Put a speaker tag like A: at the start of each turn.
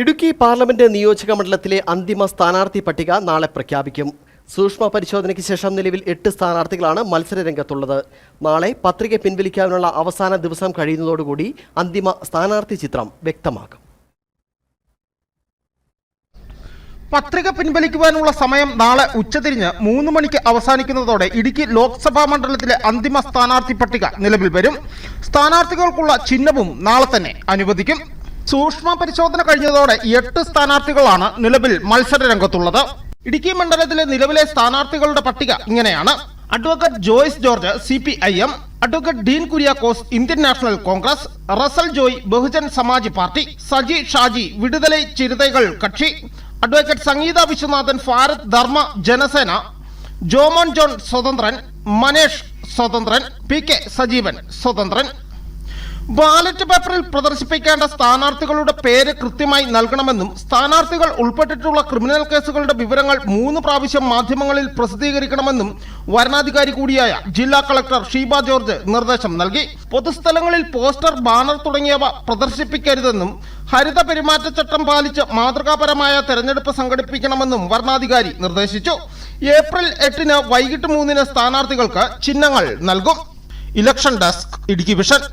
A: Idukki parliament നിയോജക മണ്ഡലത്തിലെ അന്തിമ സ്ഥാനാർത്ഥി പട്ടിക നാളെ പ്രഖ്യാപിക്കും. സൂക്ഷ്മ പരിശോധനയ്ക്ക് ശേഷം നിലവിൽ എട്ട് സ്ഥാനാർത്ഥികളാണ് മത്സര രംഗത്തുള്ളത്. നാളെ പത്രിക പിൻവലിക്കാനുള്ള അവസാന ദിവസം കഴിയുന്നതോടുകൂടി അന്തിമ സ്ഥാനാർത്ഥി ചിത്രം വ്യക്തമാകും
B: പത്രിക പിൻവലിക്കുവാനുള്ള സമയം നാളെ ഉച്ചതിരിഞ്ഞ് മൂന്ന് മണിക്ക് അവസാനിക്കുന്നതോടെ ഇടുക്കി ലോക്സഭാ മണ്ഡലത്തിലെ അന്തിമ സ്ഥാനാർത്ഥി പട്ടിക നിലവിൽ വരും. സ്ഥാനാർത്ഥികൾക്കുള്ള ചിഹ്നവും നാളെ തന്നെ അനുവദിക്കും. സൂക്ഷ്മ പരിശോധന കഴിഞ്ഞതോടെ എട്ട് സ്ഥാനാർത്ഥികളാണ് നിലവിൽ മത്സര രംഗത്തുള്ളത്. ഇടുക്കി മണ്ഡലത്തിലെ നിലവിലെ സ്ഥാനാർത്ഥികളുടെ പട്ടിക ഇങ്ങനെയാണ്. Advocate Joyce George C P I M advocate Dean Kuriakose Indian National Congress. Russel Joy Bahujan Samaj party. Saji Shaji Viduthalai Chiruthaigal കക്ഷി. അഡ്വക്കേറ്റ് സംഗീത വിശ്വനാഥൻ ഭാരത് ധർമ്മ ജനസേന. ജോമോൻ ജോൺ സ്വതന്ത്രൻ മനേഷ് സ്വതന്ത്രൻ. പി കെ സജീവൻ സ്വതന്ത്രൻ. ബാലറ്റ് പേപ്പറിൽ പ്രദർശിപ്പിക്കേണ്ട സ്ഥാനാർത്ഥികളുടെ പേര് കൃത്യമായി നൽകണമെന്നും സ്ഥാനാർത്ഥികൾ ഉൾപ്പെട്ടിട്ടുള്ള ക്രിമിനൽ കേസുകളുടെ വിവരങ്ങൾ മൂന്ന് പ്രാവശ്യം മാധ്യമങ്ങളിൽ പ്രസിദ്ധീകരിക്കണമെന്നും വരണാധികാരി കൂടിയായ ജില്ലാ കളക്ടർ ഷീബ ജോർജ് നിർദ്ദേശം നൽകി. പൊതുസ്ഥലങ്ങളിൽ പോസ്റ്റർ ബാനർ തുടങ്ങിയവ പ്രദർശിപ്പിക്കരുതെന്നും ഹരിത പെരുമാറ്റച്ചട്ടം പാലിച്ച് മാതൃകാപരമായ തെരഞ്ഞെടുപ്പ് സംഘടിപ്പിക്കണമെന്നും വരണാധികാരി നിർദ്ദേശിച്ചു. ഏപ്രിൽ എട്ടിന് വൈകിട്ട് മൂന്നിന് സ്ഥാനാർത്ഥികൾക്ക് ചിഹ്നങ്ങൾ നൽകും. Election desk Idukki vision.